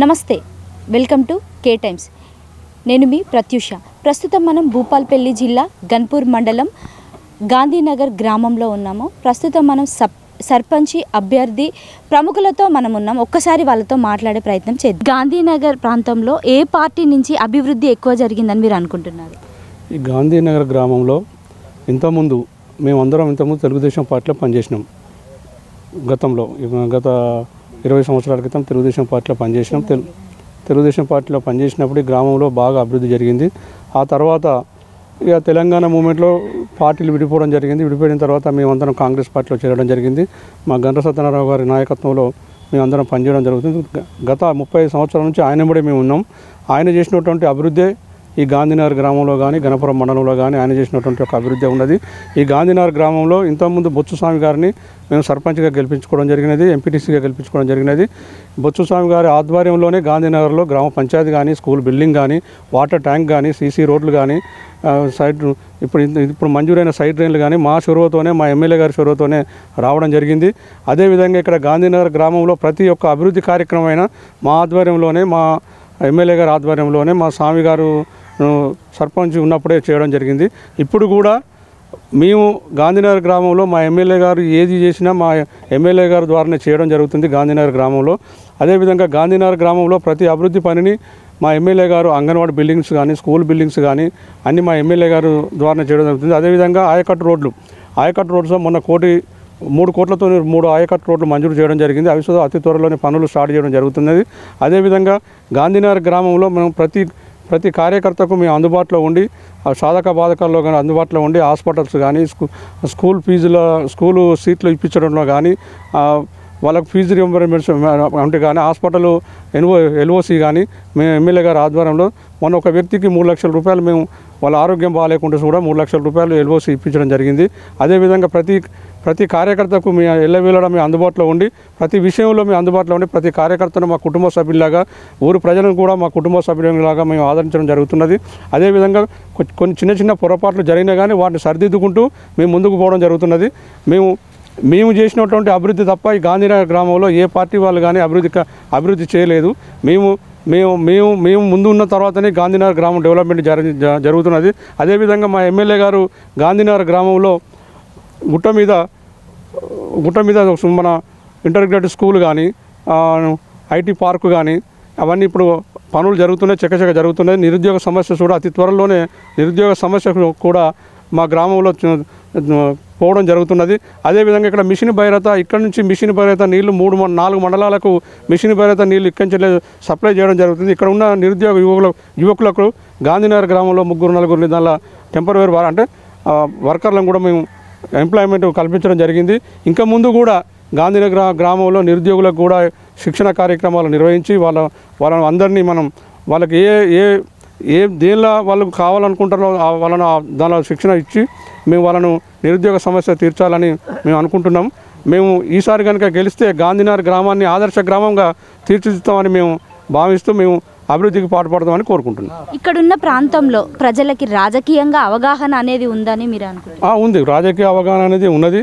నమస్తే welcome to K times. నేను మీ ప్రత్యూష. ప్రస్తుతం మనం భూపాల్పల్లి జిల్లా గన్పూర్ మండలం గాంధీనగర్ గ్రామంలో ఉన్నాము. ప్రస్తుతం మనం సబ్ సర్పంచి అభ్యర్థి ప్రముఖులతో మనం ఉన్నాం. ఒక్కసారి వాళ్ళతో మాట్లాడే ప్రయత్నం చేద్దాం. గాంధీనగర్ ప్రాంతంలో ఏ పార్టీ నుంచి అభివృద్ధి ఎక్కువ జరిగిందని మీరు అనుకుంటున్నారు? ఈ గాంధీనగర్ గ్రామంలో ఇంతకుముందు మేమందరం ఇంతకుముందు తెలుగుదేశం పార్టీలో పనిచేసినాం. గతంలో గత ఇరవై సంవత్సరాల క్రితం తెలుగుదేశం పార్టీలో పనిచేసినాం. తెలు తెలుగుదేశం పార్టీలో పనిచేసినప్పుడు ఈ గ్రామంలో బాగా అభివృద్ధి జరిగింది. ఆ తర్వాత ఇక తెలంగాణ మూమెంట్లో పార్టీలు విడిపోవడం జరిగింది. విడిపోయిన తర్వాత మేమందరం కాంగ్రెస్ పార్టీలో చేరడం జరిగింది. మా గంట సత్యనారాయణ గారి నాయకత్వంలో మేమందరం పనిచేయడం జరుగుతుంది. గత ముప్పై సంవత్సరాల నుంచి ఆయన కూడా మేము ఉన్నాం. ఆయన చేసినటువంటి అభివృద్ధి ఈ గాంధీనగర్ గ్రామంలో కానీ గణపురం మండలంలో కానీ ఆయన చేసినటువంటి ఒక అభివృద్ధి ఉన్నది. ఈ గాంధీనగర్ గ్రామంలో ఇంతకుముందు బొత్సుస్వామి గారిని మేము సర్పంచ్గా గెలిపించుకోవడం జరిగినది ఎంపీటీసీగా గెలిపించుకోవడం జరిగినది. బొత్సుస్వామి గారి ఆధ్వర్యంలోనే గాంధీనగర్లో గ్రామ పంచాయతీ కానీ స్కూల్ బిల్డింగ్ కానీ వాటర్ ట్యాంక్ కానీ సీసీ రోడ్లు కానీ సైడ్ ఇప్పుడు ఇప్పుడు మంజూరైన సైడ్ డ్రైన్లు కానీ మా చొరవతోనే మా ఎమ్మెల్యే గారి చొరవతోనే రావడం జరిగింది. అదేవిధంగా ఇక్కడ గాంధీనగర్ గ్రామంలో ప్రతి ఒక్క అభివృద్ధి కార్యక్రమం మా ఆధ్వర్యంలోనే మా ఎమ్మెల్యే గారి ఆధ్వర్యంలోనే మా స్వామి గారు సర్పంచ్ ఉన్నప్పుడే చేయడం జరిగింది. ఇప్పుడు కూడా మేము గాంధీనగర్ గ్రామంలో మా ఎమ్మెల్యే గారు ఏది చేసినా మా ఎమ్మెల్యే గారి ద్వారానే చేయడం జరుగుతుంది గాంధీనగర్ గ్రామంలో. అదేవిధంగా గాంధీనగర్ గ్రామంలో ప్రతి అభివృద్ధి పనిని మా ఎమ్మెల్యే గారు అంగన్వాడీ బిల్డింగ్స్ కానీ స్కూల్ బిల్డింగ్స్ కానీ అన్ని మా ఎమ్మెల్యే గారు ద్వారానే చేయడం జరుగుతుంది. అదేవిధంగా ఆయకట్టు రోడ్లు. ఆయకట్టు రోడ్స్ మొన్న కోటి మూడు కోట్లతో మూడు ఆయకట్టు రోడ్లు మంజూరు చేయడం జరిగింది. అవి అతి త్వరలోనే పనులు స్టార్ట్ చేయడం జరుగుతున్నది. అదేవిధంగా గాంధీనగర్ గ్రామంలో మనం ప్రతి ప్రతి కార్యకర్తకు మేము అందుబాటులో ఉండి ఆ సాధక బాధకాల్లో కానీ అందుబాటులో ఉండి హాస్పిటల్స్ కానీ స్కూ స్కూల్ ఫీజుల స్కూలు సీట్లు ఇప్పించడంలో కానీ వాళ్ళకు ఫీజు రియంబర్మెంట్స్ అంటే కానీ హాస్పిటల్ ఎన్ఓ ఎల్ఓసి కానీ మేము ఎమ్మెల్యే గారి ఆధ్వర్యంలో మొన్న ఒక వ్యక్తికి మూడు లక్షల రూపాయలు మేము వాళ్ళ ఆరోగ్యం బాగాలేకుండా కూడా మూడు లక్షల రూపాయలు ఎల్ఓసి ఇప్పించడం జరిగింది. అదేవిధంగా ప్రతి ప్రతి కార్యకర్తకు మీ ఎల్లవేళలా మీ అందుబాటులో ఉండి ప్రతి విషయంలో మేము అందుబాటులో ఉండి ప్రతి కార్యకర్తను మా కుటుంబ సభ్యులాగా ఊరు ప్రజలను కూడా మా కుటుంబ సభ్యులాగా మేము ఆదరించడం జరుగుతున్నది. అదేవిధంగా కొ- కొన్ని చిన్న చిన్న పొరపాట్లు జరిగినా కానీ వాటిని సరిదిద్దుకుంటూ మేము ముందుకు పోవడం జరుగుతున్నది. మేము మేము చేసినటువంటి అభివృద్ధి తప్ప ఈ గాంధీనగర్ గ్రామంలో ఏ పార్టీ వాళ్ళు కానీ అభివృద్ధి అభివృద్ధి చేయలేదు. మేము మేము మేము మేము ముందు ఉన్న తర్వాతనే గాంధీనగర్ గ్రామం డెవలప్మెంట్ జరి జరుగుతున్నది. అదేవిధంగా మా ఎమ్మెల్యే గారు గాంధీనగర్ గ్రామంలో గుట్ట మీద గుట్ట మీద మన ఇంటర్గ్రేటెడ్ స్కూల్ కానీ ఐటీ పార్క్ కానీ అవన్నీ ఇప్పుడు పనులు జరుగుతున్నాయి చకచక జరుగుతున్నాయి. నిరుద్యోగ సమస్య కూడా అతి త్వరలోనే నిరుద్యోగ సమస్య కూడా మా గ్రామంలో పోవడం జరుగుతున్నది. అదేవిధంగా ఇక్కడ మిషన్ భైరత ఇక్కడ నుంచి మిషన్ భైరత నీళ్ళు మూడు నాలుగు మండలాలకు మిషన్ భైరత నీళ్ళు ఇక్కడి నుంచి సప్లై చేయడం జరుగుతుంది. ఇక్కడ ఉన్న నిరుద్యోగ యువకుల యువకులకు గాంధీనగర్ గ్రామంలో ముగ్గురు నలుగురు దానిలో టెంపరీ వారు అంటే వర్కర్లను కూడా మేము ఎంప్లాయ్మెంట్ కల్పించడం జరిగింది. ఇంకా ముందు కూడా గాంధీనగర్ గ్రామంలో నిరుద్యోగులకు కూడా శిక్షణ కార్యక్రమాలు నిర్వహించి వాళ్ళ వాళ్ళ అందరినీ మనం వాళ్ళకి ఏ ఏ ఏ దేనిలో వాళ్ళకు కావాలనుకుంటారో వాళ్ళను దానిలో శిక్షణ ఇచ్చి మేము వాళ్ళను నిరుద్యోగ సమస్య తీర్చాలని మేము అనుకుంటున్నాం. మేము ఈసారి కనుక గెలిస్తే గాంధీనగర్ గ్రామాన్ని ఆదర్శ గ్రామంగా తీర్చిదిద్దామని మేము భావిస్తూ మేము అభివృద్ధికి పాటుపడదామని కోరుకుంటున్నాం. ఇక్కడున్న ప్రాంతంలో ప్రజలకి రాజకీయంగా అవగాహన అనేది ఉందని మీరు అనుకుంటున్నారు? ఉంది. రాజకీయ అవగాహన అనేది ఉన్నది.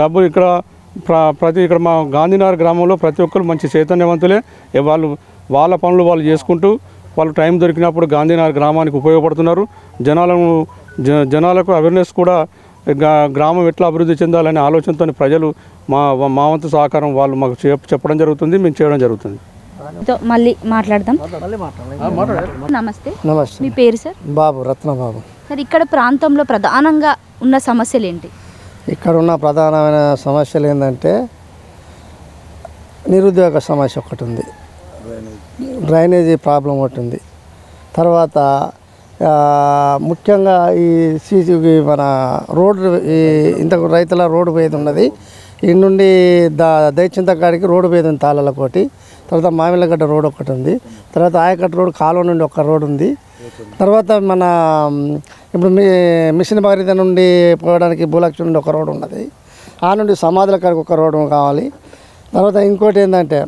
డబ్బు ఇక్కడ ప్ర ప్రతి ఇక్కడ మా గాంధీనగర్ గ్రామంలో ప్రతి ఒక్కరు మంచి చైతన్యవంతులే. వాళ్ళు వాళ్ళ పనులు వాళ్ళు చేసుకుంటూ వాళ్ళు టైం దొరికినప్పుడు గాంధీనగర్ గ్రామానికి ఉపయోగపడుతున్నారు. జనాలను జ జనాలకు అవేర్నెస్ కూడా గ్రామం ఎట్లా అభివృద్ధి చెందాలనే ఆలోచనతో ప్రజలు మా మా వంతు సహకారం వాళ్ళు మాకు చెప్- చెప్పడం జరుగుతుంది మేము చేయడం జరుగుతుంది. తో మళ్ళీ మాట్లాడదాం. నమస్తే. నమస్తే. మీ పేరు సార్? బాబు రత్నబాబు. సార్ ఇక్కడ ప్రాంతంలో ప్రధానంగా ఉన్న సమస్యలు ఏంటి? ఇక్కడ ఉన్న ప్రధానమైన సమస్యలు ఏంటంటే నిరుద్యోగ సమస్య ఒకటి ఉంది. డ్రైనేజీ ప్రాబ్లం ఒకటి ఉంది. తర్వాత ముఖ్యంగా ఈ సీసీ మన రోడ్డు ఈ ఇంతకు రైతుల రోడ్డు పోయేది ఉన్నది. ఈ నుండి దా దయచింత కాడికి రోడ్డు పోయేది ఉంది తాళలకోటి తర్వాత మామిళ్ళగడ్డ రోడ్ ఒకటి ఉంది. తర్వాత ఆయకట్ట రోడ్ కాలువ నుండి ఒక రోడ్ ఉంది. తర్వాత మన ఇప్పుడు మీ మిషన్ బారిద నుండి పోవడానికి భూలక్ష్మి నుండి ఒక రోడ్ ఉన్నది. ఆ నుండి సమాధుల కాడికి ఒక రోడ్డు కావాలి. తర్వాత ఇంకోటి ఏంటంటే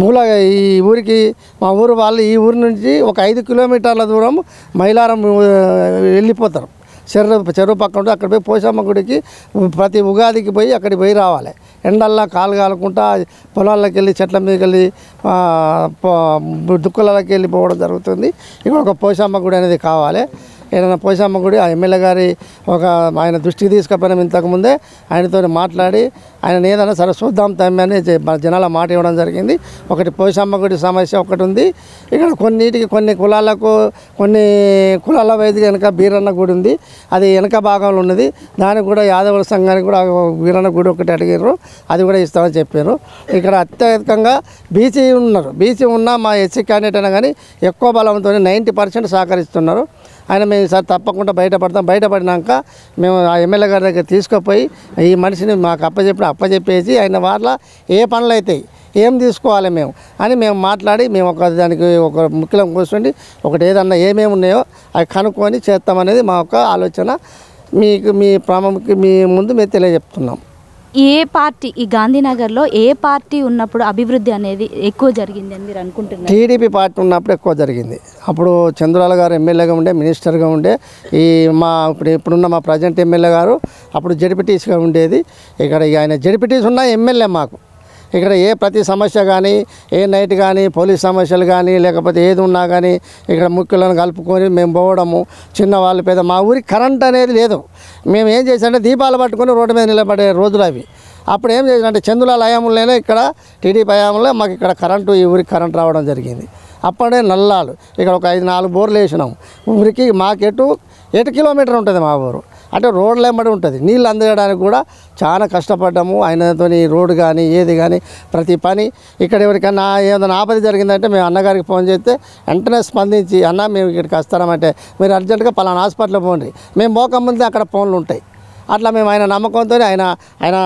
మూల ఈ ఊరికి మా ఊరు వాళ్ళు ఈ ఊరి నుంచి ఒక ఐదు కిలోమీటర్ల దూరం మైలారం వెళ్ళిపోతారు. చెరువు చెరువు పక్కన ఉంటే అక్కడ పోయి పోషమ్మ గుడికి ప్రతి ఉగాదికి పోయి అక్కడికి పోయి రావాలి. ఎండల్లా కాలు కాలకుండా పొలాల్లోకి వెళ్ళి చెట్ల మీదకి వెళ్ళి దుక్కులలోకి వెళ్ళిపోవడం జరుగుతుంది. ఇక్కడ ఒక పోషమ్మ గుడి అనేది కావాలి. ఏదైనా పోసమ్మ గుడి ఆ ఎమ్మెల్యే గారి ఒక ఆయన దృష్టికి తీసుకుపోయినాం ఇంతకుముందే ఆయనతో మాట్లాడి ఆయన ఏదైనా సరే చూద్దాం తమ్మి అని జనాల మాట ఇవ్వడం జరిగింది. ఒకటి పోసమ్మ గుడి సమస్య ఒకటి ఉంది. ఇక్కడ కొన్నిటికి కొన్ని కులాలకు కొన్ని కులాల వైద్య వెనక బీరన్న గుడి ఉంది. అది వెనక భాగంలో ఉన్నది. దానికి కూడా యాదవుల సంఘానికి కూడా బీరన్న గుడి ఒకటి అడిగారు అది కూడా ఇస్తామని చెప్పారు. ఇక్కడ అత్యధికంగా బీసీ ఉన్నారు. బీసీ ఉన్నా మా ఎస్సీ క్యాండిడేట్ అయినా కానీ ఎక్కువ బలంతో నైంటీ పర్సెంట్ సహకరిస్తున్నారు. ఆయన మేము సార్ తప్పకుండా బయటపడతాం. బయటపడినాక మేము ఆ ఎమ్మెల్యే గారి దగ్గర తీసుకుపోయి ఈ మనిషిని మాకు అప్పచెప్పి అప్పచెప్పేసి ఆయన వాళ్ళ ఏ పనులు అవుతాయి ఏం తీసుకోవాలి మేము అని మేము మాట్లాడి మేము ఒక దానికి ఒక ముఖ్యం కూర్చోండి ఒకటి ఏదన్నా ఏమేమి ఉన్నాయో అవి కనుక్కొని చేస్తామనేది మా యొక్క ఆలోచన. మీకు మీ ప్రాముఖ్య మీ ముందు మేము తెలియజెప్తున్నాం. ఏ పార్టీ ఈ గాంధీనగర్లో ఏ పార్టీ ఉన్నప్పుడు అభివృద్ధి అనేది ఎక్కువ జరిగింది అని మీరు అనుకుంటున్నారు? టీడీపీ పార్టీ ఉన్నప్పుడు ఎక్కువ జరిగింది. అప్పుడు చంద్రాల గారు ఎమ్మెల్యేగా ఉండే మినిస్టర్గా ఉండే ఈ మా ఇప్పుడు ఇప్పుడున్న మా ప్రజెంట్ ఎమ్మెల్యే గారు అప్పుడు జడిపిటీస్గా ఉండేది. ఇక్కడ ఆయన జడిపిటీస్ ఉన్న ఎమ్మెల్యే మాకు. ఇక్కడ ఏ ప్రతి సమస్య కానీ ఏ నైట్ కానీ పోలీస్ సమస్యలు కానీ లేకపోతే ఏది ఉన్నా కానీ ఇక్కడ ముఖ్యులను కలుపుకొని మేము పోవడము చిన్నవాళ్ళు పెద్ద మా ఊరికి కరెంట్ అనేది లేదు. మేము ఏం చేసామంటే దీపాలు పట్టుకొని రోడ్డు మీద నిలబడే రోజులు అవి. అప్పుడు ఏం చేసినంటే చందులాల హయాంలోనే ఇక్కడ టీడీపీ హయాంలో మాకు ఇక్కడ కరెంటు ఈ ఊరికి కరెంట్ రావడం జరిగింది. అప్పుడే నల్లాలు ఇక్కడ ఒక ఐదు నాలుగు బోర్లు వేసినాం. ఊరికి మాకెటు ఎటు కిలోమీటర్ ఉంటుంది మా ఊరు. అంటే రోడ్లు వెంబడి ఉంటుంది. నీళ్ళు అందజేయడానికి కూడా చాలా కష్టపడ్డాము. ఆయనతో రోడ్డు కానీ ఏది కానీ ప్రతి పని ఇక్కడ ఎవరికైనా ఏదైనా ఆపద జరిగిందంటే మేము అన్నగారికి ఫోన్ చేస్తే వెంటనే స్పందించి అన్న మేము ఇక్కడికి వస్తామంటే మీరు అర్జెంటుగా పలానా హాస్పిటల్ పోండి. మేము పోకముందే అక్కడ ఫోన్లు ఉంటాయి. అట్లా మేము ఆయన నమ్మకంతో ఆయన ఆయన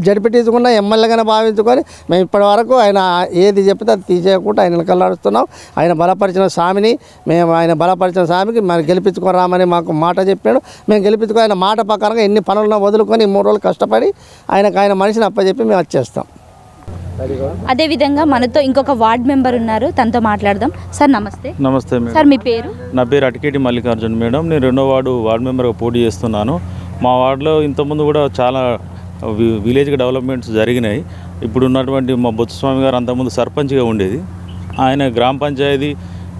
జడిపి తీసుకున్న ఎమ్మెల్యేగానే భావించుకొని మేము ఇప్పటి వరకు ఆయన ఏది చెప్తే అది తీసేయకుండా ఆయన వెనకలాడుస్తున్నాం. ఆయన బలపరిచిన స్వామిని మేము ఆయన బలపరిచిన స్వామికి మరి గెలిపించుకోరామని మాకు మాట చెప్పాడు. మేము గెలిపించుకో ఆయన మాట ప్రకారంగా ఎన్ని పనులను వదులుకొని ఈ మూడు రోజులు కష్టపడి ఆయనకు ఆయన మనిషిని అప్పచెప్పి మేము వచ్చేస్తాం. అదేవిధంగా మనతో ఇంకొక వార్డ్ మెంబర్ ఉన్నారు. తనతో మాట్లాడదాం. సార్ నమస్తే. నమస్తే మేడం. సార్ మీ పేరు? నా పేరు అటికేటి మల్లికార్జున్ మేడం. నేను రెండో వార్డు వార్డు మెంబర్గా పోటీ చేస్తున్నాను. మా వార్డులో ఇంతకుముందు కూడా చాలా వి- డెవలప్మెంట్స్ జరిగినాయి. ఇప్పుడు ఉన్నటువంటి మా బొత్సస్వామి గారు అంతకుముందు సర్పంచ్గా ఉండేది. ఆయన గ్రామ పంచాయతీ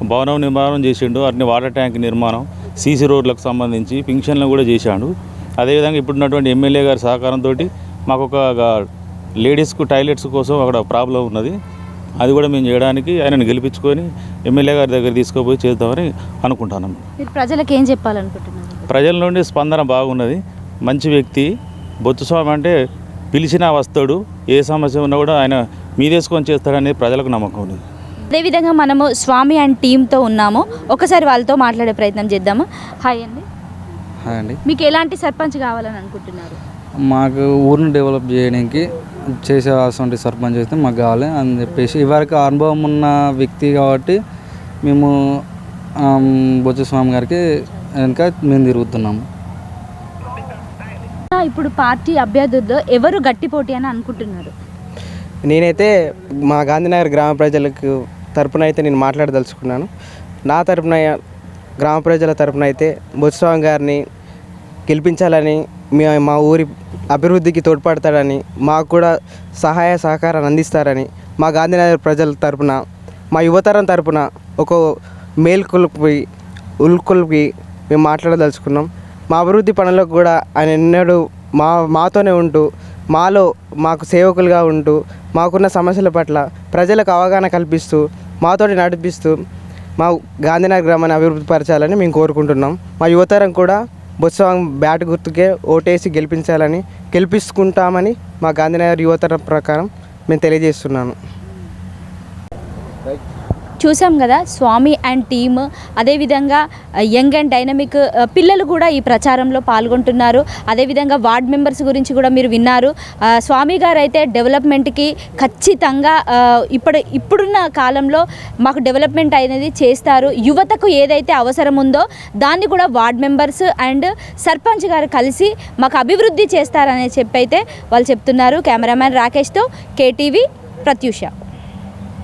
భవనం నిర్మాణం చేసిండు అన్ని వాటర్ ట్యాంక్ నిర్మాణం సీసీ రోడ్లకు సంబంధించి పింఛన్లు కూడా చేశాడు. అదేవిధంగా ఇప్పుడున్నటువంటి ఎమ్మెల్యే గారి సహకారంతో మాకు ఒక లేడీస్కు టాయిలెట్స్ కోసం అక్కడ ప్రాబ్లం ఉన్నది. అది కూడా మేము చేయడానికి ఆయనను గెలిపించుకొని ఎమ్మెల్యే గారి దగ్గర తీసుకుపోయి చేద్దామని అనుకుంటున్నాం మీరు ప్రజలకు ఏం చెప్పాలనుకుంటున్నారు? ప్రజల నుండి స్పందన బాగున్నది. మంచి వ్యక్తి. బొత్తుస్వామి అంటే పిలిచినా వస్తాడు. ఏ సమస్య ఉన్నా కూడా ఆయన మీదేసుకొని చేస్తాడనేది ప్రజలకు నమ్మకం ఉంది అదేవిధంగా మనము స్వామి అండ్ టీంతో ఉన్నాము. ఒకసారి వాళ్ళతో మాట్లాడే ప్రయత్నం చేద్దాము. హాయ్ అండి. హాయ్ అండి. మీకు ఎలాంటి సర్పంచ్ కావాలని అనుకుంటున్నారు? మాకు ఊరిని డెవలప్ చేయడానికి చేసే అటువంటి సర్పంచ్ అయితే మాకు కావాలి అని చెప్పేసి ఇవరకు అనుభవం ఉన్న వ్యక్తి కాబట్టి మేము ఆమ్, బొజ్జ స్వామి గారికి వెనుక మేము తిరుగుతున్నాము. ఇప్పుడు పార్టీ అభ్యర్థుల్లో ఎవరు గట్టి పోటీ అని అనుకుంటున్నారు? నేనైతే మా గాంధీనగర్ గ్రామ ప్రజలకు తరపున అయితే నేను మాట్లాడదలుచుకున్నాను. నా తరపున గ్రామ ప్రజల తరపున అయితే బొత్సవామి గారిని గెలిపించాలని మీ మా ఊరి అభివృద్ధికి తోడ్పడతాడని మాకు కూడా సహాయ సహకారాన్ని అందిస్తారని మా గాంధీనగర్ ప్రజల తరపున మా యువతరం తరపున ఒక మేల్కొల్పి ఉల్కొల్పి మేము మాట్లాడదలుచుకున్నాం. మా అభివృద్ధి పనులకు కూడా ఆయన ఎన్నడూ మా మాతోనే ఉంటూ మాలో మాకు సేవకులుగా ఉంటూ మాకున్న సమస్యల పట్ల ప్రజలకు అవగాహన కల్పిస్తూ మాతోటి నడిపిస్తూ మా గాంధీనగర్ గ్రామాన్ని అభివృద్ధి పరచాలని మేము కోరుకుంటున్నాం. మా యువతరం కూడా బొత్సవం బ్యాట్ గుర్తుకే ఓటేసి గెలిపించాలని గెలిపించుకుంటామని మా గాంధీనగర్ యువతరం ప్రకారం మేము తెలియజేస్తున్నాను. చూసాం కదా స్వామి అండ్ టీమ్ అదేవిధంగా యంగ్ అండ్ డైనమిక్ పిల్లలు కూడా ఈ ప్రచారంలో పాల్గొంటున్నారు. అదేవిధంగా వార్డ్ మెంబర్స్ గురించి కూడా మీరు విన్నారు. స్వామి గారు అయితే డెవలప్మెంట్కి ఖచ్చితంగా ఇప్పుడు ఇప్పుడున్న కాలంలో మాకు డెవలప్మెంట్ అనేది చేస్తారు. యువతకు ఏదైతే అవసరం ఉందో దాన్ని కూడా వార్డ్ మెంబర్స్ అండ్ సర్పంచ్ గారు కలిసి మాకు అభివృద్ధి చేస్తారని చెప్పి అయితే వాళ్ళు చెప్తున్నారు. కెమెరామ్యాన్ రాకేష్తో కేటీవీ ప్రత్యూష.